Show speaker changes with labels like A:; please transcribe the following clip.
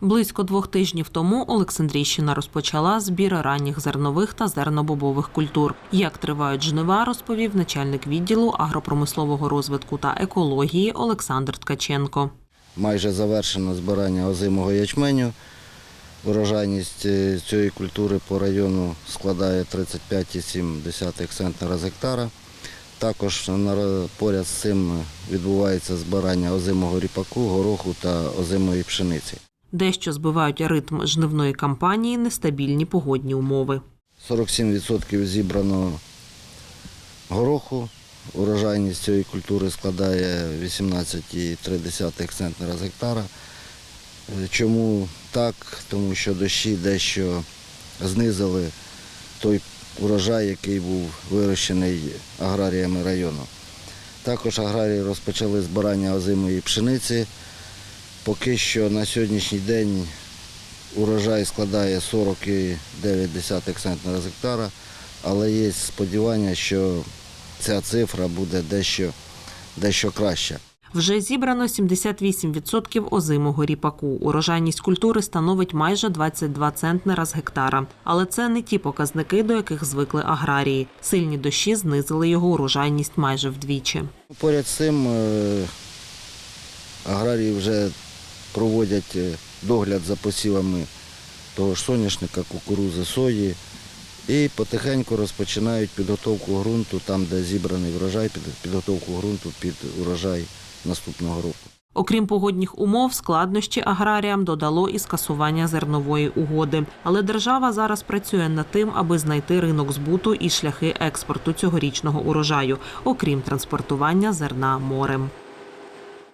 A: Близько двох тижнів тому Олександрійщина розпочала збір ранніх зернових та зернобобових культур. Як тривають жнива, розповів начальник відділу агропромислового розвитку та екології Олександр Ткаченко.
B: Майже завершено збирання озимого ячменю. Урожайність е, цієї культури по району складає 35,7 центнера з гектара. Також поряд з цим відбувається збирання озимого ріпаку, гороху та озимої пшениці.
A: Дещо збивають ритм жнивної кампанії нестабільні погодні умови.
B: 47% зібрано гороху. Урожайність цієї культури складає 18,3 центнера з гектара. Е, Чому так? Тому що дощі дещо знизили той урожай, який був вирощений аграріями району. Також аграрії розпочали збирання озимої пшениці. Поки що на сьогоднішній день урожай складає 40,9 центнера з гектара, але є сподівання, що ця цифра буде дещо, дещо краща.
A: Вже зібрано 78% озимого ріпаку. Урожайність культури становить майже 22 центнера з гектара. Але це не ті показники, до яких звикли аграрії. Сильні дощі знизили його урожайність майже вдвічі.
B: Поряд з цим е, аграрії вже проводять е, догляд за посівами того ж соняшника, кукурузи, сої і потихеньку розпочинають підготовку ґрунту там, де зібраний врожай, під- підготовку ґрунту під урожай наступного року.
A: Окрім погодних умов, складнощі аграріям додало і скасування зернової угоди. Але держава зараз працює над тим, аби знайти ринок збуту і шляхи експорту цьогорічного урожаю, окрім транспортування зерна морем.